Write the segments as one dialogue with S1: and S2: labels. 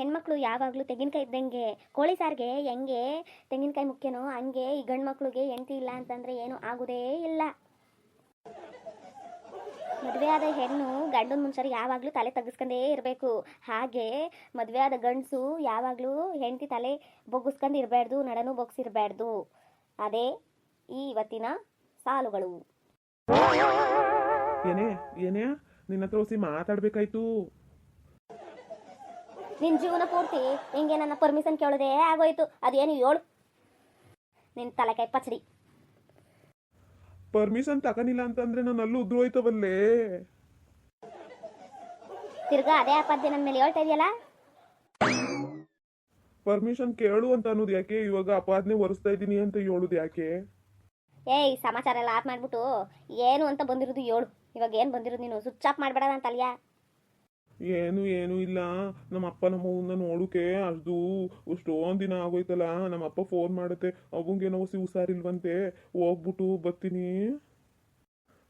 S1: ಹೆಣ್ಮಕ್ಳು ಯಾವಾಗಲೂ ತೆಂಗಿನಕಾಯಿ ಇದ್ದಂಗೆ ಕೋಳಿ ಸಾರಿಗೆ ಹೆಂಗೆ ತೆಂಗಿನಕಾಯಿ ಮುಖ್ಯನೋ ಹಂಗೆ ಈ ಗಂಡು ಮಕ್ಳಿಗೆ ಹೆಂಡತಿ ಇಲ್ಲ ಅಂತಂದರೆ ಏನು ಆಗೋದೇ ಇಲ್ಲ. ಮದುವೆ ಆದ ಹೆಣ್ಣು ಗಂಡನ ಮುಂಚೆ ಯಾವಾಗಲೂ ತಲೆ ತಗ್ಗಿಸ್ಕೊಂಡೇ ಇರಬೇಕು. ಹಾಗೆ ಮದುವೆ ಆದ ಗಂಡಸು ಯಾವಾಗಲೂ ಹೆಂಡತಿ ತಲೆ ಬೊಗ್ಗಿಸ್ಕೊಂಡು ಇರಬಾರ್ದು, ನಡನು ಬೊಗ್ಸಿರಬಾರ್ದು. ಅದೇ ಈ ಇವತ್ತಿನ ಸಾಲುಗಳು.
S2: ಏನೇ ಏನೇ, ನಿನ್ನ ಹತ್ರ ಮಾತಾಡ್ಬೇಕಾಯ್ತು?
S1: ನಿನ್ನ ಜೀವನ ಪೂರ್ತಿ ಹಿಂಗೆ ನನ್ನ ಪರ್ಮಿಷನ್ ಕೇಳೋದೇ ಆಗೋಯ್ತು. ಅದೇನು ಏಳು ನಿನ್ನ ತಲೆಕಾಯಿ ಪಚಡಿ.
S2: ಪರ್ಮಿಷನ್ ತಗೊಂಡಿಲ್ಲ ಅಂತಂದ್ರೆ ನಾನು ಅಲ್ಲೂ ಉದ್ರು ಹೋಯ್ತವಲ್ಲೇ
S1: ತಿರ್ಗಾ ಅದೇ ಅಪಾದ್ಯ ನನ್ನ ಮೇಲೆ ಹೇಳ್ತಾ ಇದೆಯಲ್ಲ?
S2: ಪರ್ಮಿಷನ್ ಕೇಳು ಅಂತ ಅನ್ನೋದು ಯಾಕೆ? ಇವಾಗ ಅಪಾದನೆ ಒರೆಸ್ತಾ ಇದ್ದೀನಿ ಅಂತ ಹೇಳುದು ಯಾಕೆ?
S1: ಏಯ್ ಸಮಾಚಾರ ಎಲ್ಲ ಆಫ್ ಮಾಡ್ಬಿಟ್ಟು ಏನು ಅಂತ ಬಂದಿರೋದು ಏಳು ಇವಾಗ ಏನು ಬಂದಿರೋದು ನೀನು? ಸ್ವಿಚ್ ಆಫ್ ಮಾಡಬೇಡ ಅಂತ ತಲೆಯ
S2: ಏನು ಏನು ಇಲ್ಲ. ನಮ್ಮ ಅಪ್ಪ ನಮ್ಮ ಅವ್ವನ್ನ ನೋಡುಕೆ ಅದು ಅಷ್ಟೊಂದ್ ದಿನ ಆಗೋಯ್ತಲ್ಲ. ನಮ್ಮ ಅಪ್ಪ ಫೋನ್ ಮಾಡುತ್ತೆ ಅವಂಗೇನೋ ಹೊಸಿ ಹುಷಾರಿಲ್ವಂತೆ ಹೋಗ್ಬಿಟ್ಟು ಬರ್ತೀನಿ.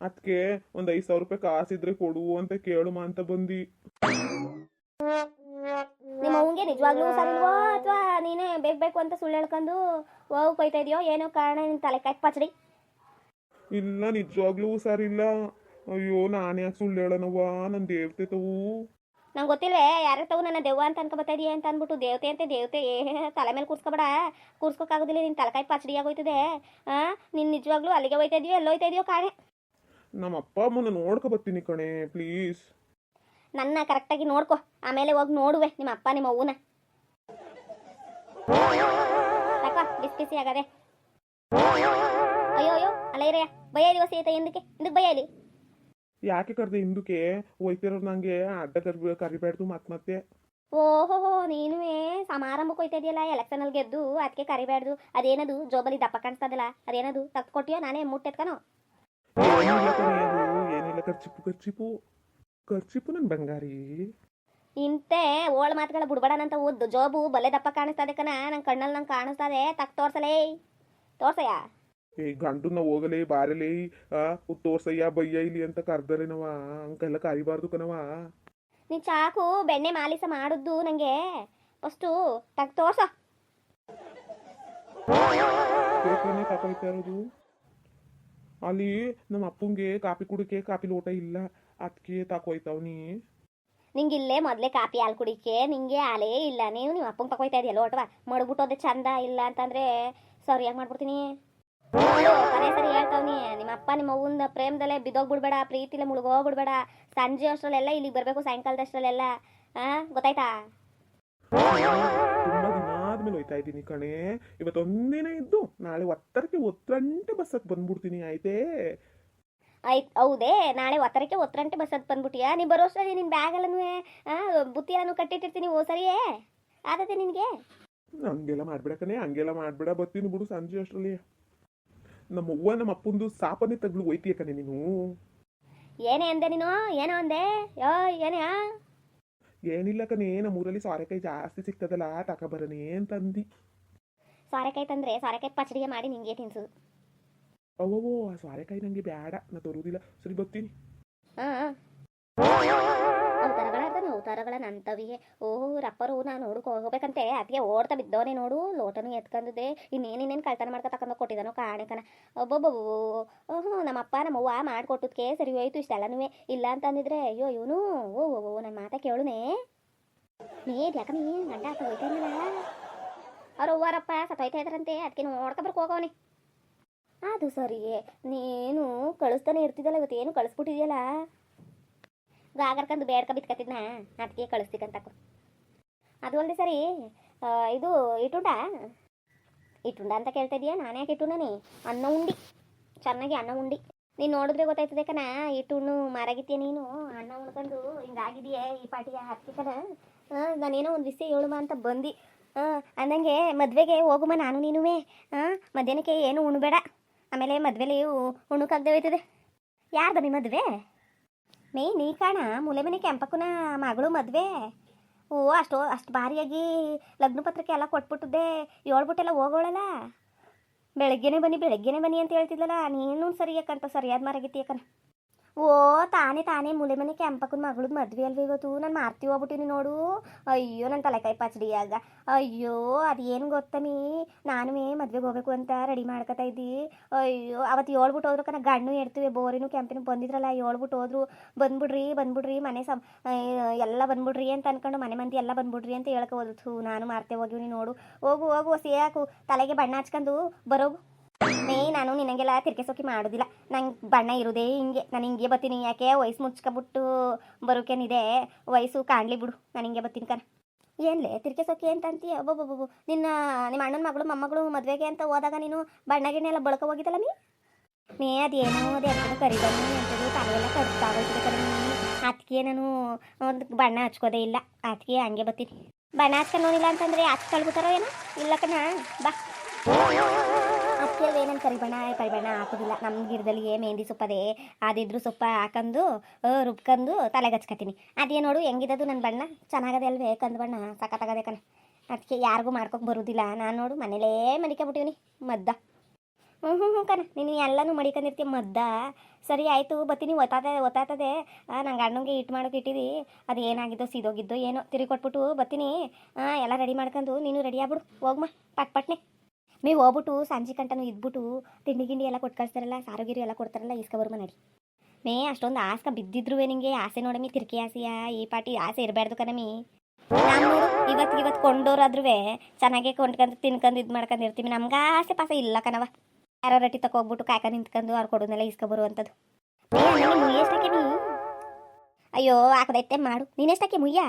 S2: ಅದಕ್ಕೆ ಒಂದ್ ಐದ್ ಸಾವಿರ ರೂಪಾಯಿ ಕಾಸಿದ್ರೆ ಕೊಡು ಅಂತ ಕೇಳುಮ ಅಂತ ಬಂದಿ.
S1: ನಿಮ್ಮ ಅವಂಗೆ ನಿಜವಾಗ್ಲೂ ಸರಿಲ್ವೋ? ಅಥವಾ ನೀನೇ ಬೇಕು ಬೇಕು ಅಂತ ಸುಳ್ಳು ಹೇಳ್ಕೊಂಡು ಹೋಗಿ ಕೊಯ್ತಾ ಇದೆಯೋ? ಏನೋ ಕಾರಣ ನಿನ್ನ ತಲೆಕಾಯಿ ಪಚಡಿ.
S2: ಇಲ್ಲ ನಿಜವಾಗ್ಲೂ ಹುಷಾರಿಲ್ಲ ಅಯ್ಯೋ ನಾನು ಯಾಕೆ ಸುಳ್ಳು ಹೇಳನವ್ವ ನನ್ನ ದೇವತೆ ತವು.
S1: ನಂಗೆ ಗೊತ್ತಿಲ್ವೇ ಯಾರ ತಗೋ ನನ್ನ ದೆವ್ವ ಅಂತ ಅನ್ಕೊಬತ್ತಾ ಇದೀಯ ಅಂತ ಅಂದ್ಬಿಟ್ಟು ದೇವತೆ ಅಂತ ದೇವತೆ ಏ ತಲೆ ಮೇಲೆ ಕೂರ್ಸ್ಕೊಬೇಡ. ಕೂರ್ಸ್ಕೊಕ್ಕಾಗೋದಿಲ್ಲ ನಿನ್ನ ತಲೆಕಾಯಿ ಪಚಡಿ ಆಗೋಯ್ತದೆ. ಹಾಂ ನಿನ್ ನಿಜವಾಗ್ಲೂ ಅಲ್ಲಿಗೆ ಹೋಯ್ತಾ ಇದೆಯೋ ಎಲ್ಲೋ ಹೋಯ್ತಾ ಇದೆಯೋ ಕಾಣೆ.
S2: ನಮ್ಮ ಅಪ್ಪ ಅಮ್ಮನ ನೋಡ್ಕೊ ಬರ್ತೀನಿ ಕಣೆ ಪ್ಲೀಸ್.
S1: ನನ್ನ ಕರೆಕ್ಟಾಗಿ ನೋಡ್ಕೊ ಆಮೇಲೆ ಹೋಗಿ ನೋಡುವೆ ನಿಮ್ಮ ಅಪ್ಪ ನಿಮ್ಮ ಅವ್ವನ. ಬಿಸಿ ಬಿಸಿ ಆಗದೆ. ಅಯ್ಯೋ ಅಯ್ಯೋ ಅಲ್ಲ ಇರಯ್ಯ ಭಯ ಐತೆ ಎಂದಕ್ಕೆ ಇದಕ್ಕೆ ಬಯ್ಯಲಿ
S2: ಯಾಕೆ ಕರೆದೆ ಹಿಂದಕ್ಕೆ? ಹೋಯ್ತಿರೋರು ನಂಗೆ. ಅಡ್ಡ ಕರಿ ಕರಿಬೇಡ್ದು ಮತ್ ಮತ್ತೆ.
S1: ಓಹೋ ನೀನು ಸಮಾರಂಭಕ್ಕೆ ಹೋಯ್ತಾ ಇದೆಯಲ್ಲ ಎಲೆಕ್ಷನಲ್ಲಿ ಗೆದ್ದು ಅದಕ್ಕೆ ಕರಿಬೇಡ್ದು ಅದೇನದು ಜೋಬಲಿ ದಪ್ಪ ಕಾಣಿಸ್ತದಲ್ಲ. ಅದೇನದು ತಗ್ದು ಕೊಟ್ಟಿಯೋ ನಾನೇ ಮುಟ್ಟೆತ್ಕನೋ?
S2: ಏನಿಲ್ಲ ಖರ್ಚಿಪು ಖರ್ಚಿಪು ಖರ್ಚಿಪು ನನ್ ಬಂಗಾರಿ.
S1: ಇಂತೆ ಓಳ್ ಮಾತುಗಳ ಬಿಡ್ಬೇಡನಂತ ಓದ್ದು ಜೋಬು ಬಲೆ ದಪ್ಪ ಕಾಣಿಸ್ತದೆ ಕಣ. ನಂಗೆ ಕಣ್ಣಲ್ಲಿ ನಂಗೆ ಕಾಣಿಸ್ತದೆ. ತಕ್ ತೋರ್ಸಲೇ. ತೋರ್ಸಯ್ಯ?
S2: ಏ ಗಂಡನ್ನ ಹೋಗಲೇ ಬಾರಲೇ ಆ ತೋರ್ಸಯ್ಯ ಬಯ್ಯ ಇಲ್ಲಿ ಅಂತ ಕರ್ದರೇನವ ಅಂಕೆಲ್ಲ ಕರಿಬಾರ್ದು ಕಣವ
S1: ನೀನು ಚಾಕು ಬೆಣ್ಣೆ ಮಾಲಿಸ ಮಾಡುದ್ದು ನನಗೆ ಫಸ್ಟು ತಗ್ ತೋರ್ಸ.
S2: ಇರೋದು ಅಲ್ಲಿ ನಮ್ಮ ಅಪ್ಪಂಗೆ ಕಾಪಿ ಕುಡಿಕೆ ಕಾಪಿ ಲೋಟ ಇಲ್ಲ. ಅದಕ್ಕೆ ತಕೊಯ್ತಾವ್ನಿ
S1: ನಿಂಗೆ ಇಲ್ಲೇ ಮೊದಲೇ ಕಾಪಿ ಹಾಲು ಕುಡಿಕೆ ನಿಂಗೆ ಹಾಲೇ ಇಲ್ಲ. ನೀವು ನಿಮ್ಮ ಅಪ್ಪಂಗೆ ತಕೊಯ್ತಾ ಇದೆಯಲ್ಲ ಓಟವ ಮಡ್ಬಿಟ್ಟೋದೆ ಚಂದ ಇಲ್ಲ ಅಂತಂದ್ರೆ ಸರಿಯಾಗಿ ಮಾಡ್ಬಿಡ್ತೀನಿ. ಪದೇ ಸರಿ ಹೇಳ್ತಾವ್ನಿ. ನಿಮ್ಮ ಅಪ್ಪ ನಿಮ್ಮ ಅವ್ವಂದ ಪ್ರೇಮದಲ್ಲೇ ಬಿದ್ದೋಗ್ಬಿಡ್ಬೇಡ ಪ್ರೀತಿಲೆ ಮುಳುಗೋಗ್ಬಿಡ್ಬೇಡ. ಸಂಜೆ ಅಷ್ಟರಲ್ಲೆಲ್ಲ ಇಲ್ಲಿಗೆ ಬರಬೇಕು ಸಾಯಂಕಾಲದಷ್ಟರಲ್ಲೆಲ್ಲ ಹಾಂ ಗೊತ್ತಾಯ್ತಾ?
S2: ತುಂಬಾ ದಿನ ಆದ್ಮೇಲೆ ಹೋಯ್ತಾ ಇದ್ದೀನಿ ಕಣೆ. ಇವತ್ತೊಂದಿನ ಇದ್ದು ನಾಳೆ ಒತ್ತರಕ್ಕೆ ಒತ್ತರಂಟೆ ಬಸ್ಸಕ್ಕೆ ಬಂದ್ಬಿಡ್ತೀನಿ ಆಯ್ತೇ?
S1: ಆಯ್ತು ಹೌದೇ ನಾಳೆ ಒತ್ತರಕ್ಕೆ ಒತ್ತರಂಟೆ ಬಸ್ ಹತ್ತು ಬಂದ್ಬಿಟ್ಟಿಯಾ? ನೀ ಬರೋ ಅಷ್ಟರಲ್ಲಿ ನಿನ್ನ ಬ್ಯಾಗಲ್ಲೂ ಬುತ್ತಿ ಎಲ್ಲನೂ ಕಟ್ಟಿಟ್ಟಿರ್ತೀನಿ ಓ ಸರಿಯೇ? ಆದತೆ ನಿನಗೆ?
S2: ಹಂಗೆಲ್ಲ ಮಾಡ್ಬೇಡ ಕಣೆ ಹಂಗೆಲ್ಲ ಮಾಡ್ಬೇಡ. ಬರ್ತೀನಿ ಬಿಡು ಸಂಜೆ ಅಷ್ಟರಲ್ಲಿ. ನಮ್ಮ ಅವ್ವ ನಮ್ಮ ಅಪ್ಪಂದು ಸಾಪನೆ ತಗ್ಲು ಒಯ್ತೀಯ ಕಣೆ ನೀನು.
S1: ಏನೇ ಅಂದೆ ನೀನು? ಏನೋ ಅಂದೆ? ಯೋ ಏನೇ ಆ?
S2: ಏನಿಲ್ಲ ಕಣೆ ನಮ್ಮ ಊರಲ್ಲಿ ಸೋರೆಕಾಯಿ ಜಾಸ್ತಿ ಸಿಗ್ತದಲ್ಲ ತಗೊಬರನೆ ಅಂತಂದಿ
S1: ಸೋರೆಕಾಯಿ ತಂದ್ರೆ ಸೋರೆಕಾಯಿ ಪಚಡಿಗೆ ಮಾಡಿ ನಿಂಗೆ ತಿನ್ಸು.
S2: ಅವ್ವೋ ಆ ಸೋರೆಕಾಯಿ ನಂಗೆ ಬೇಡ ನಾ ತರುವುದಿಲ್ಲ ಸರಿ ಬರ್ತೀನಿ.
S1: ಹಾಂ. ಅರ್ಧನ ಅವತಾರಗಳ ಓ ರಪ್ಪರು ನಾನು ನೋಡಕ್ಕೆ ಹೋಗ್ಬೇಕಂತೆ. ಅದಕ್ಕೆ ಓಡ್ತಾ ಬಿದ್ದವನೇ ನೋಡು. ಲೋಟನು ಎತ್ಕಂದದೆ ಇನ್ನೇನೇನೇನು ಕಳ್ತನ ಮಾಡ್ಕೊ ತಕೊಂಡ ಕೊಟ್ಟಿದ್ದಾನೋ ಕಾಣಿಕನ ಒಬ್ಬೊಬ್ಬ ಹ್ಞೂ ನಮ್ಮಪ್ಪ, ನಮ್ಮವ್ವ ಮಾಡಿಕೊಟ್ಟದ್ಕೆ ಸರಿ ಹೋಯ್ತು ಇಷ್ಟೆಲ್ಲನೂ ಇಲ್ಲ ಅಂತಂದಿದ್ರೆ, ಅಯ್ಯೋ, ಇವನು. ಓ ಓ ನನ್ನ ಮಾತಾ ಕೇಳುನೇ. ನೀ ಯಾಕಮ್ಮಿ ಗಂಡ ಆತ ಹೋಯ್ತಾ ಇರಲಿಲ್ಲ ಅವ್ರ ಸತ್ತೋಯ್ತಾ ಇದ್ರಂತೆ ಅದಕ್ಕೆ ನೋಡ್ಕೊಬರ್ಕ್ ಹೋಗವನಿ. ಅದು ಸರಿಯೇ. ನೀನು ಕಳಿಸ್ತಾನೆ ಇರ್ತಿದ್ದಲ್ಲ, ಇವತ್ತೇನು ಕಳಿಸ್ಬಿಟ್ಟಿದ್ಯಲ್ಲ? ಗಾಗರ್ಕಂದು ಬೇಡ್ಕ ಬಿತ್ಕತ್ತಿದ್ನ. ಅದಕ್ಕೆ ಕಳಿಸ್ತಿಕ್ಕಂತಕ್ಕು ಅದು ಅಲ್ಲದೆ ಸರಿ ಇದು ಇಟುಂಡ? ಇಟುಂಡ ಅಂತ ಕೇಳ್ತಾ ನಾನು ಯಾಕೆ ಇಟುಂಡನಿ ಅನ್ನ ಉಂಡಿ. ಚೆನ್ನಾಗಿ ಅನ್ನ ಉಂಡಿ. ನೀನು ನೋಡಿದ್ರೆ ಗೊತ್ತಾಯ್ತದೆ ಕಣ ಇಟುಣ್ಣು ಮಾರಾಗಿತ್ತೀಯ ನೀನು? ಅನ್ನ ಉಣ್ಕೊಂಡು ಹಿಂಗಾಗಿದೆಯೇ ಈ ಪಾಟಿಗೆ ಹತ್ತಿ ಕಣ? ನಾನೇನೋ ಒಂದು ವಿಷಯ ಹೇಳುಮ ಅಂತ ಬಂದು. ಅಂದಂಗೆ ಮದುವೆಗೆ ಹೋಗುಮ ನಾನು ನೀನುವೇ. ಹಾಂ ಮಧ್ಯಾಹ್ನಕ್ಕೆ ಏನು ಉಣ್ಬೇಡ. ಆಮೇಲೆ ಮದುವೆಲಿ ಉಣ್ಣಕ್ಕಾಗದೆ ಹೋಯ್ತದೆ. ಯಾರ್ದಮ್ಮಿ ಮದುವೆ? ಮೇ, ನೀ ಕಾಣ, ಮೂಲೆ ಮನೆ ಕೆಂಪಕ್ಕನ ಮಗಳು ಮದುವೆ. ಓ, ಅಷ್ಟು ಅಷ್ಟು ಭಾರಿಯಾಗಿ ಲಗ್ನ ಪತ್ರಿಕೆ ಎಲ್ಲ ಕೊಟ್ಬಿಟ್ಟಿದ್ದೆ ಹೇಳ್ಬಿಟ್ಟೆಲ್ಲ ಹೋಗೋಳಲ್ಲ? ಬೆಳಗ್ಗೆನೆ ಬನ್ನಿ ಬೆಳಗ್ಗೆನೆ ಬನ್ನಿ ಅಂತ ಹೇಳ್ತಿದ್ಲಲ್ಲ, ನೀನು ಸರಿ ಯಾಕಂತ ಸರಿಯಾದ ಮಾರಾಗಿತ್ತಿ ಯಾಕನ ಓ, ತಾನೇ ತಾನೇ. ಮೂಲೆ ಮನೆ ಕೆಂಪಕ್ಕನ ಮಗಳದ್ ಮದ್ವೆ ಅಲ್ವ ಇವತ್ತು. ನಾನು ಮಾರ್ತಿ ಹೋಗ್ಬಿಟ್ಟಿನಿ ನೋಡು. ಅಯ್ಯೋ ನನ್ನ ತಲೆಕಾಯಿ ಆಗ. ಅಯ್ಯೋ ಅದೇನು ಗೊತ್ತಮಿ ನಾನು ಮದ್ವೆಗೆ ಹೋಗ್ಬೇಕು ಅಂತ ರೆಡಿ ಮಾಡ್ಕೊತಾ ಇದ್ದಿ. ಅಯ್ಯೋ ಅವತ್ತು ಹೇಳ್ಬಿಟ್ಟು ಹೋದ್ರು ಕನ ಗಣ್ಣು ಎಡ್ತೀವಿ ಬೋರಿನು ಕೆಂಪಿನೂ ಬಂದಿದ್ರಲ್ಲ ಹೇಳ್ಬಿಟ್ಟು ಹೋದ್ರು. ಬಂದ್ಬಿಡ್ರಿ ಬಂದ್ಬಿಡ್ರಿ, ಮನೆ ಸಮ್ ಎಲ್ಲ ಬಂದ್ಬಿಡ್ರಿ ಅಂತ ಅನ್ಕೊಂಡು ಮನೆ ಮಂದಿ ಎಲ್ಲ ಬಂದ್ಬಿಡ್ರಿ ಅಂತ ಹೇಳಕ್ಕೆ ಹೋದ್ರು. ನಾನು ಮಾರ್ತೆ ಹೋಗಿವ್ನಿ ನೋಡು. ಹೋಗು ಹೋಗು ಸಿಯಾಕು ತಲೆಗೆ ಬಣ್ಣ ಹಚ್ಕೊಂಡು ಬರೋಗು. ಮೇ ನಾನು ನಿನಗೆಲ್ಲ ತಿರ್ಕೆ ಸೋಕಿ ಮಾಡೋದಿಲ್ಲ. ನಂಗೆ ಬಣ್ಣ ಇರೋದೇ ಹಿಂಗೆ. ನಾನು ಹಿಂಗೆ ಬತ್ತೀನಿ. ಯಾಕೆ? ವಯಸ್ಸು ಮುಚ್ಕೊಬಿಟ್ಟು ಬರೋಕೇನಿದೆ. ವಯಸ್ಸು ಕಾಣಲಿ ಬಿಡು. ನಾನು ಹಿಂಗೆ ಬರ್ತೀನಿ ಕಣ. ಏನ್ಲೇ? ತಿರ್ಕೆ ಸೋಕಿ ಅಂತ ಅಂತೀಯ ಒಬ್ಬೊಬ್ಬೊಬ್ಬು ನಿನ್ನ, ನಿಮ್ಮ ಅಣ್ಣನ ಮಗಳು, ಮೊಮ್ಮಗಳು ಮದುವೆಗೆ ಅಂತ ಹೋದಾಗ ನೀನು ಬಣ್ಣ ಗಿಣ್ಣ ಎಲ್ಲ ಬಳಕ ಹೋಗಿದ್ದಲ್ಲ ನೀ ಮೇ, ಅದೇನೋ ಅದು ಎತ್ತದ ಕರಿದನು ಅಂತದು ತಲೆಯೆಲ್ಲ ಕಟ್ಟಾಗೋಯ್ತದೆ ಕಣ ಅದಕ್ಕೆ ನಾನು ಒಂದು ಬಣ್ಣ ಹಚ್ಕೋದೇ ಇಲ್ಲ. ಅದಕ್ಕೆ ಹಂಗೆ ಬತ್ತೀನಿ. ಬಣ್ಣ ಹಚ್ಕೊಂಡೋನಿಲ್ಲ ಅಂತಂದ್ರೆ ಯಾಕೆ ಕಳ್ಬಿಟ್ಟಾರೋ ಏನೋ? ಇಲ್ಲ ಕಣ. ಬಾ. ಏನಂತ ಕರಿಬಣ ಕರಿಬಣ್ಣ ಹಾಕೋದಿಲ್ಲ. ನಮ್ಮ ಗಿಡದಲ್ಲಿ ಮೆಹಂದಿ ಸೊಪ್ಪದೇ, ಅದಿದ್ರು ಸೊಪ್ಪ ಹಾಕೊಂಡು ರುಬ್ಕಂದು ತಲೆಗೆ ಹಚ್ಕೊತೀನಿ. ಅದೇ ನೋಡು, ಹೆಂಗಿದದು ನನ್ನ ಬಣ್ಣ? ಚೆನ್ನಾಗದೆ ಅಲ್ವೇ? ಕಂದು ಬಣ್ಣ? ಸಕತ್ತಾಗದೆ ಕಣ. ಅದಕ್ಕೆ ಯಾರಿಗೂ ಮಾಡ್ಕೊಕ್ ಬರೋದಿಲ್ಲ. ನಾನು ನೋಡು, ಮನೇಲೇ ಮಡಿಕೊಂಬಿಟ್ಟಿವ್ನಿ ಮದ್ದ. ಹ್ಞೂ ಹ್ಞೂ ಹ್ಞೂ ಕಣ. ನೀನು ಎಲ್ಲನೂ ಮಡಿಕೊಂಡಿರ್ತೀಯ ಮದ್ದ. ಸರಿ, ಆಯಿತು. ಬತ್ತೀನಿ. ಒತ್ತಾತ, ಒತ್ತಾತದೆ. ನಂಗೆ ಅಣ್ಣಂಗೆ ಇಟ್ಟು ಮಾಡೋಕೆ ಇಟ್ಟಿದಿ. ಅದು ಏನಾಗಿದ್ದೋ, ಸೀದೋಗಿದ್ದೋ, ಏನೋ ತಿರುಗಿ ಕೊಟ್ಬಿಟ್ಟು ಬತ್ತೀನಿ ಎಲ್ಲ ರೆಡಿ ಮಾಡ್ಕೊಂಡು ನೀನು ರೆಡಿ ಆಗ್ಬಿಡು. ಹೋಗ್ಮ. ಪಟ್, ಪಟ್ನೆ. ಮೇ ಹೋಗ್ಬಿಟ್ಟು ಸಂಜೆ ಕಂಟನು ಇದ್ಬಿಟ್ಟು ತಿಂಡಿ ಗಿಂಡಿ ಎಲ್ಲ ಕೊಟ್ಟು ಕಳಿಸ್ತಾರಲ್ಲ ಸಾರುಗಿರಿ ಎಲ್ಲ ಕೊಡ್ತಾರಲ್ಲ ಇಸ್ಕೊಬರ್ಮ ನಡಿ. ಮೇ, ಅಷ್ಟೊಂದು ಆಸ್ಕ ಬಿದ್ದಿದ್ರು ನಿಂಗೆ, ಆಸೆ ನೋಡಮಿ, ತಿರ್ಕಿ ಆಸೆಯ, ಈ ಪಾಟಿ ಆಸೆ ಇರಬಾರ್ದು ಕಣಮಿ. ನಾನು ಇವತ್ತು ಇವತ್ತು ಕೊಂಡೋರಾದ್ರೂ ಚೆನ್ನಾಗೆ ಕೊಂಡ್ಕೊಂಡು ತಿನ್ಕೊಂಡು ಇದು ಮಾಡ್ಕೊಂಡು ಇರ್ತೀವಿ. ನಮ್ಗೆ ಆಸೆ ಪಾಸೆ ಇಲ್ಲ ಕಣವ ಯಾರೋ ರೊಟ್ಟಿ ತಗೋಗ್ಬಿಟ್ಟು ಕಾಯ್ಕ ನಿಂತ್ಕೊಂಡು ಅವ್ರು ಕೊಡೋದೆಲ್ಲ ಇಸ್ಕೊಬರುವಂಥದ್ದು ಬರು ನೀ? ಅಯ್ಯೋ, ಹಾಕದೈತೆ, ಮಾಡು. ನೀನೆಷ್ಟಕ್ಕೆ ಮುಯ್ಯ?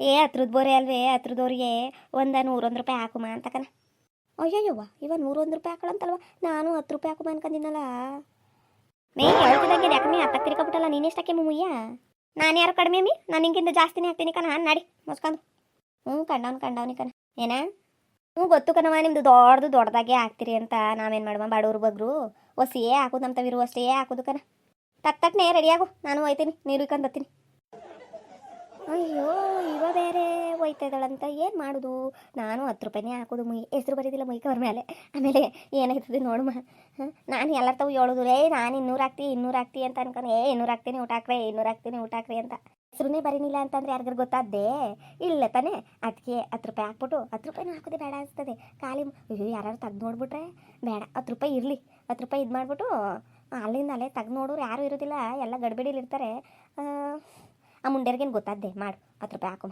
S1: ಏ, ಹತ್ರದ ಬೋರೆ ಅಲ್ವೇ, ಹತ್ರದವ್ರಿಗೆ ಒಂದು ನೂರೊಂದು ರೂಪಾಯಿ ಹಾಕುಮಾ ಅಂತ ಕಣ. ಅಯ್ಯಯ್ಯವ್ವ ಇವ ನೂರೊಂದು ರೂಪಾಯಿ ಹಾಕೊಳ್ಳಂತಲ್ವ ನಾನು ಹತ್ತು ರೂಪಾಯಿ ಹಾಕೋ ಅನ್ಕೊಂಡಿದ್ನಲ್ಲ ಮೇ, ಹೇಳ್ತಿದ್ದಂಗೆ ಯಾಕೆ ಮೀ ಹತ್ತಕ್ಕೆ ತಿರ್ಕೊಬಿಟ್ಟಲ್ಲ ನೀನೆಷ್ಟಕ್ಕೆ ಮುಯ್ಯ ನಾನು ಯಾರು ಕಡಿಮೆ ಮೀ ನಾನು ಹಿಂಗಿಂತ ಜಾಸ್ತಿನೇ ಹಾಕ್ತೀನಿ ಕಣ. ನಾಡಿ. ಮುಸ್ಕೊಂಡು. ಹ್ಞೂ ಕಂಡವ್ನು ಕಂಡವ್ನಿ ಕಣ. ಏನ? ಹ್ಞೂ ಗೊತ್ತು ಕಣವ ನಿಮ್ದು ದೊಡ್ಡದು ದೊಡ್ಡದಾಗೆ ಹಾಕ್ತೀರಿ ಅಂತ ನಾವೇನು ಮಾಡುವ ಬಡವ್ರು ಬಗ್ರು. ಒಸಿಯೇ ಹಾಕೋದು ನಮ್ಮ ತವಿರು ಅಷ್ಟೇ ಹಾಕೋದು ಕಣ. ತಕ್ಕ ತಕ್ಕನೇ ರೆಡಿಯಾಗು ನಾನು ಹೋಯ್ತೀನಿ ನೀರು ಬರ್ತೀನಿ. ಅಯ್ಯೋ, ಇವ ಬೇರೆ ಹೋಯ್ತಾ ಏನು ಮಾಡೋದು? ನಾನು ಹತ್ತು ರೂಪಾಯಿನೇ ಹಾಕೋದು, ಮೈ ಹೆಸ್ರು ಬರೀದಿಲ್ಲ ಮುಯ್ಕವ್ರ ಮೇಲೆ. ಆಮೇಲೆ ಏನಾಯ್ತದೆ ನೋಡಮ್ಮ. ನಾನು ಎಲ್ಲರ ತಾವು ಹೇಳೋದು ರೇ ನಾನು ಇನ್ನೂರು ಹಾಕ್ತಿ ಇನ್ನೂರು ಹಾಕ್ತಿ ಅಂತ ಅನ್ಕೊಂಡು. ಏ, ಇನ್ನೂರು ಹಾಕ್ತೀನಿ, ಊಟ ಹಾಕ್ರೆ ಇನ್ನೂರು ಹಾಕ್ತೀನಿ, ಊಟ ಹಾಕ್ರಿ ಅಂತ. ಹೆಸ್ರುನೇ ಬರೀನಿಲ್ಲ ಅಂತಂದ್ರೆ ಯಾರಿಗಾರು ಗೊತ್ತಾದ್ದೇ? ಇಲ್ಲ ತಾನೇ. ಅದಕ್ಕೆ ಹತ್ತು ರೂಪಾಯಿ ಹಾಕ್ಬಿಟ್ಟು, ಹತ್ತು ರೂಪಾಯಿನೂ ಹಾಕೋದೇ ಬೇಡ ಅನಿಸ್ತದೆ. ಖಾಲಿ ಅಯ್ಯೋ ಯಾರು ತೆಗ್ದು ನೋಡ್ಬಿಟ್ರೆ ಬೇಡ. ಹತ್ತು ರೂಪಾಯಿ ಇರಲಿ. ಹತ್ತು ರೂಪಾಯಿ ಇದು ಮಾಡಿಬಿಟ್ಟು ಅಲ್ಲಿಂದ ಅಲ್ಲೇ ತೆಗ್ದು ನೋಡೋರು ಯಾರೂ ಇರೋದಿಲ್ಲ. ಎಲ್ಲ ಗಡ್ಬಿಡಿಲಿ ಇರ್ತಾರೆ ಆ, ಮುಂಡ್ಯರ್ಗೇನು ಗೊತ್ತಾದ್ದೆ ಮಾಡು. ಹತ್ತು ರೂಪಾಯಿ ಹಾಕುಮ.